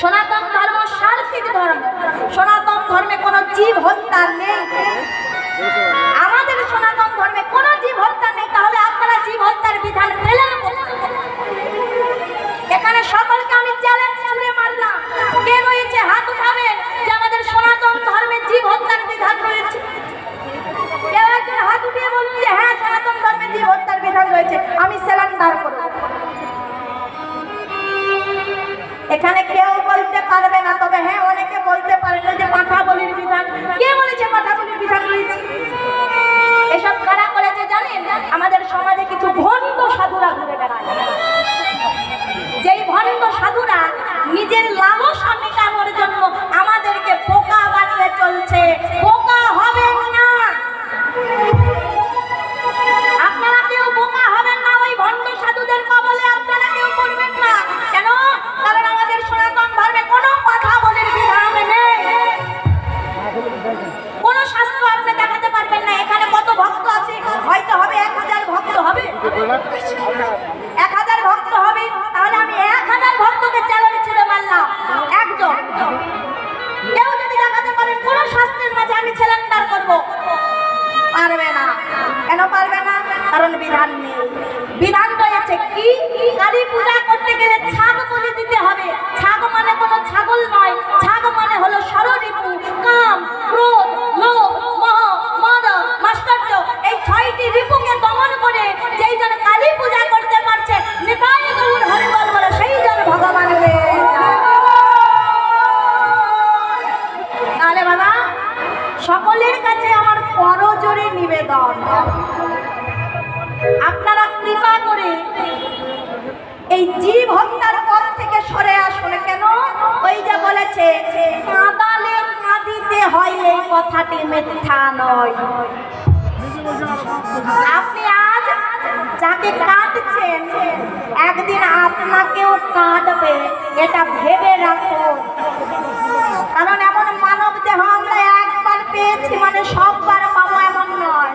সনাতন ধর্ম সার্বিক ধর্ম। সনাতন ধর্মে কোনো জীব হত্যা নেই। আমাদের সনাতন ধর্মে কোনো জীব হত্যা নেই, তাহলে আপনারা জীব হত্যার বিধান পেলেন এখানে সকলকে আমি চ্যালেঞ্জ ছুড়ে মারলাম। কে রয়েছে? হাত উঠাবেন যে আমাদের সনাতন ধর্মে জীব হত্যার বিধান রয়েছে। কেউ একজন হাত উঠিয়ে বলুন যে হ্যাঁ সনাতন ধর্মে জীব হত্যার বিধান রয়েছে। আমি সেলান্ডার করব। এখানে বলতে পারে আমি ছেলেন্ডার করব। পারবে না। কেন পারবে না? কারণ বিধান নেই। বিধান রয়েছে কি? কালী পূজা করতে গেলে ছাপ বলে দিতে হবে। সকলের কাছে আমার করজোরে নিবেদন। আপনারা কৃপা করে এই জীব হত্যার পর থেকে সরে আসুন। কেন? ওই যে বলেছে, কাঁদালে কাঁদিতে হয় এই কথাটি মিথ্যা নয়। আপনি আজ যাকে কাটছেন একদিন আপনাকেও কাটবে এটা ভেবে রাখুন। কারণ এমন পেয়েছি মানে সববার পাবো এমন নয়।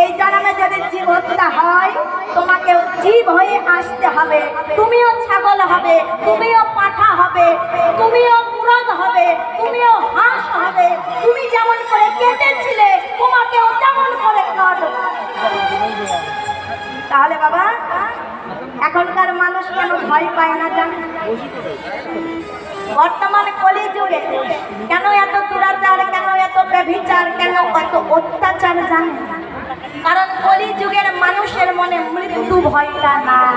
এই জন্মে যদি জীব হত্যা হয় তোমাকে জীব হয়ে আসতে হবে। তুমিও ছাগল হবে, তুমিও পাঠা হবে, তুমিও মুরগ হবে, তুমিও হাঁস হবে। তুমি যেমন করে কেটেছিলে, তোমাকেও তেমন করে কাটবে তাহলে বাবা, এখনকার মানুষ কেন ভয় পায় না জান? বর্তমানে কলি যুগে কারণ কলি যুগের মানুষের মনে মৃত্যু ভয়টা নাই।